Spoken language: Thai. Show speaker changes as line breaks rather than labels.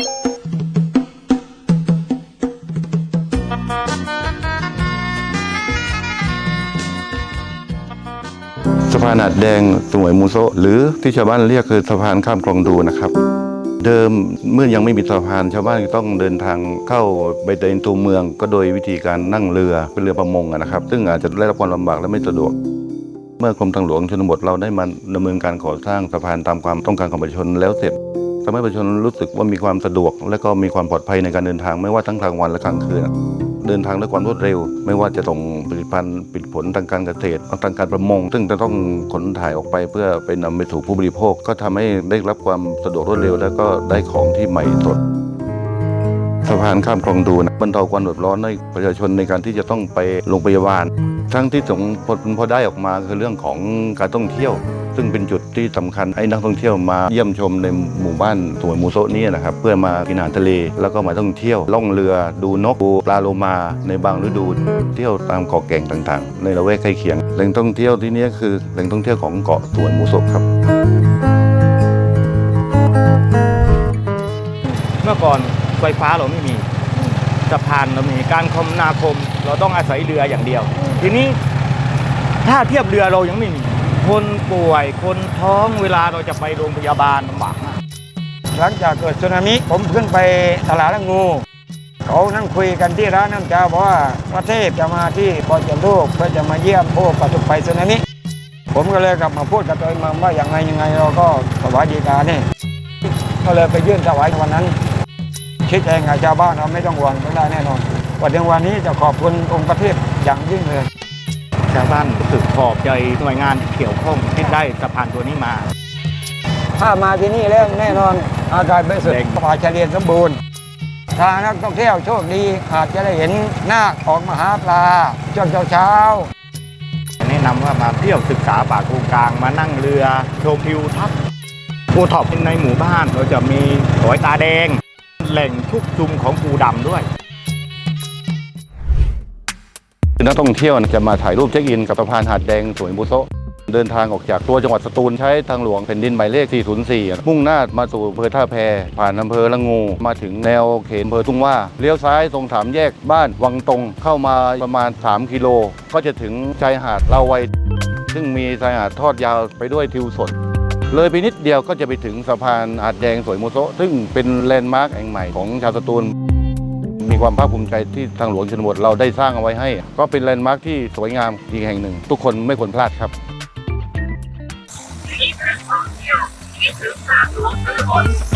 สะพานหาดแดงสวยมูโซหรือที่ชาวบ้านเรียกคือสะพานข้ามคลองดูนะครับ เดิมเมื่อยังไม่มีสะพานชาวบ้านต้องเดินทางเข้าไปในตัวเมือง ก็โดยวิธีการนั่งเรือเป็นเรือประมงนะครับ ซึ่งอาจจะได้รับความลำบากและไม่สะดวก เมื่อกรมทางหลวงชนบทเราได้มาดำเนินการก่อสร้างสะพานตามความต้องการของประชาชนแล้วเสร็จ ทำให้ประชาชนรู้สึกว่ามีความสะดวก และก็มีความปลอดภัยในการเดินทางไม่ว่าทั้งกลางวันและกลางคืนเดินทางด้วยความรวดเร็ว ไม่ว่าจะส่งผลิตภัณฑ์ผลิตผลทางการเกษตรทางการประมง ซึ่งจะต้องขนถ่ายออกไปเพื่อไปนำไปสู่ผู้บริโภค ก็ทำให้ได้รับความสะดวกรวดเร็ว และก็ได้ของที่ใหม่สด สะพานข้ามคลองดูนะบรรเทาความเดือดร้อนให้ประชาชนในการที่จะต้องไปโรงพยาบาล ทั้งที่สงผลพอได้ออกมาคือเรื่องของการท่องเที่ยว ซึ่งเป็นจุดที่สำคัญให้นักท่องเที่ยวมาเยี่ยมชมในหมู่บ้านสวยมูโซนี้นะครับเพื่อมากินอาหารทะเลแล้วก็มาท่องเที่ยวล่องเรือดูนกดูปลาโลมาในบางฤดูเที่ยวตามเกาะแก่งต่างๆ ในละแวกใกล้เคียงแหล่งท่องเที่ยวที่นี้คือแหล่งท่องเที่ยวของเกาะสวยมูโซครับ
เมื่อก่อน ไฟฟ้าเราไม่มีสะพานเรามีการคมนาคม เราต้องอาศัยเรืออย่างเดียว ทีนี้ถ้าเทียบเรือเรายังไม่มีคนป่วย คนท้องเวลาเราจะไปโรงพยาบาลลำบากมาก
หลังจากเกิดสึนามิผมขึ้นไปตลาดละงู เขานั่งคุยกันที่ร้านน้ำชาบอกว่าประเทศจะมาที่ปอจลูกเพื่อจะมาเยี่ยมผู้ประสบภัยสึนามิผมก็เลยกลับมาพูดกับตัวเองมาว่าอย่างไรยังไงเราก็ถวายดีกาเนี่ยก็เลยไปยื่นถวายในวันนั้ นชี้แจงกับชาวบ้านเราไม่ต้องห่วงต้องได้แน่นอนวันถึงวันนี้จะขอบคุณองค์ประเทศอย่างยิ่งเลย
ชาวบ้านรู้สึกขอบใจหน่วยงานที่เกี่ยวข้องที่ได้สะพานตัวนี้มา
ถ้ามาที่นี่แล้วแน่นอนอากาศบริสุท
แดง
ธิ์ป่าเฉลียนสมบูรณ์ทางนักท่องเที่ยวโชคดีอาจจะได้เห็นหน้าคของมหาปลาช่วงเช้าๆ
แนะนำว่ามาเที่ยวศึกษาป่าโกงกลางมานั่งเรือชมทิวทัศน์ภูท็อปในหมู่บ้านเราจะมีหอยตาแดง แหล่งชุกชุมของปูดำด้วย
นักท่องเที่ยวจะมาถ่ายรูปเช็คอินกับสะพานหาดแดงสวยมูโซเดินทางออกจากตัวจังหวัดสตูลใช้ทางหลวงแผ่นดินหมายเลข 404 มุ่งหน้ามาสู่อำเภอท่าแพ ผ่านอำเภอละงู มาถึงแนวเขตอำเภอทุ่งว่า เลี้ยวซ้ายตรงสามแยกบ้านวังตรง เข้ามาประมาณ 3 กิโล ก็จะถึงชายหาดลาวัย ซึ่งมีชายหาดทอดยาวไปด้วยทิวสด เลยไปนิดเดียวก็จะไปถึงสะพานอาดแดงสวยโมโซซึ่งเป็นแลนด์มาร์คแห่งใหม่ของชาวสตูล มีความภาคภูมิใจที่ทางหลวงชนบทเราได้สร้างเอาไว้ให้ ก็เป็นแลนด์มาร์คที่สวยงามอีกแห่งหนึ่ง ทุกคนไม่ควรพลาดครับ
ที่เป็นท่องเที่